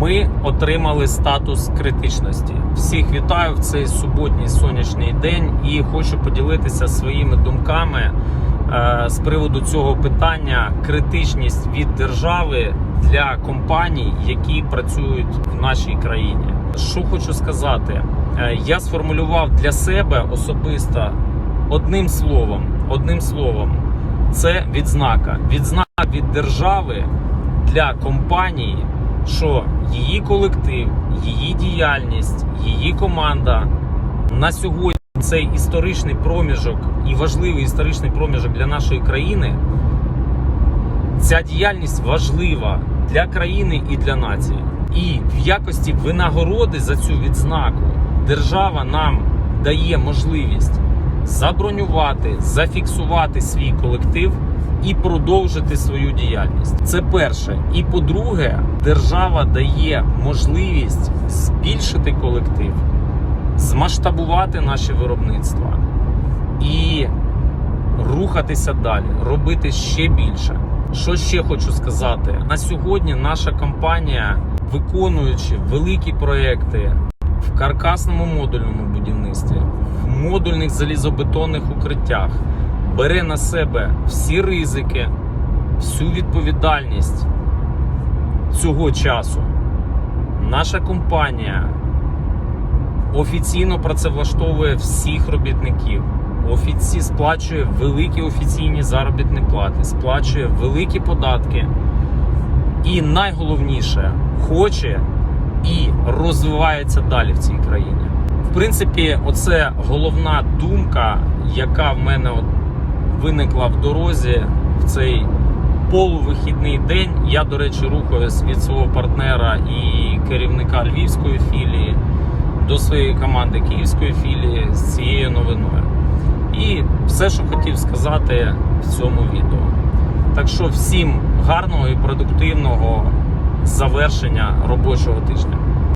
Ми отримали статус критичності. Всіх вітаю в цей суботній сонячний день і хочу поділитися своїми думками е, з приводу цього питання: критичність від держави для компаній, які працюють в нашій країні. Що хочу сказати, Е, я сформулював для себе особисто одним словом, одним словом, це відзнака. Відзнака від держави для компанії, що її колектив, її діяльність, її команда на сьогодні цей історичний проміжок і важливий історичний проміжок для нашої країни. Ця діяльність важлива для країни і для нації. І в якості винагороди за цю відзнаку держава нам дає можливість забронювати, зафіксувати свій колектив і продовжити свою діяльність. Це перше. І по-друге, держава дає можливість збільшити колектив, змасштабувати наші виробництва і рухатися далі, робити ще більше. Що ще хочу сказати? На сьогодні наша компанія, виконуючи великі проекти в каркасному модульному будівництві, в модульних залізобетонних укриттях, бере на себе всі ризики, всю відповідальність цього часу. Наша компанія офіційно працевлаштовує всіх робітників. Офіці сплачує великі офіційні заробітні плати, сплачує великі податки. І найголовніше хоче і розвивається далі в цій країні. В принципі, оце головна думка, яка в мене виникла в дорозі в цей полувихідний день. Я, до речі, рухаюсь від свого партнера і керівника львівської філії до своєї команди київської філії з цією новиною. І все, що хотів сказати в цьому відео. Так що всім гарного і продуктивного завершення робочого тижня.